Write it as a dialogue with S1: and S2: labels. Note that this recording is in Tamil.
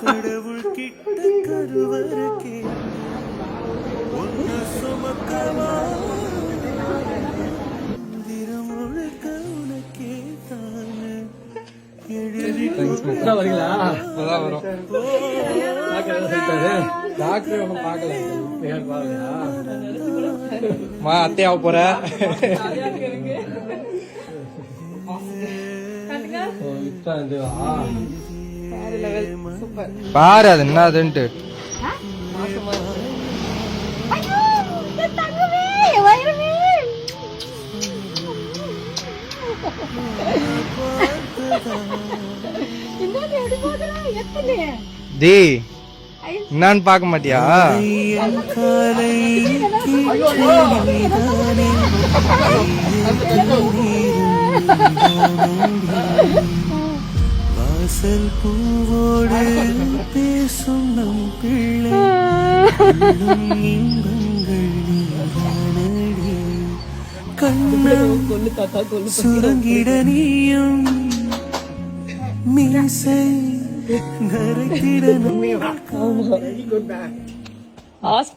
S1: கடவுள் கிட்ட கருவற ஒன்று சுமக்கவா? தினம் முழுக்க உனக்கே தானே. எழுதி
S2: வரீங்களா? வரும். டாக்டர் ஒன்றும் பார்க்கல. பாருங்களா மா அத்தையாவ போற? பாரு அது என்னதுன்ட்டு.
S3: ஐயோ என் தங்கமே என் வயிறுமே. என்னது எப்படி போகுதுடா? எத்தனை?
S2: டி என்னன்னு பார்க்க மாட்டியா?
S1: வாசல் பூவோடு பேசும் நம் பிள்ளை. கண்ணம் சுரங்கிட நீயும். மீசை நரைத்திட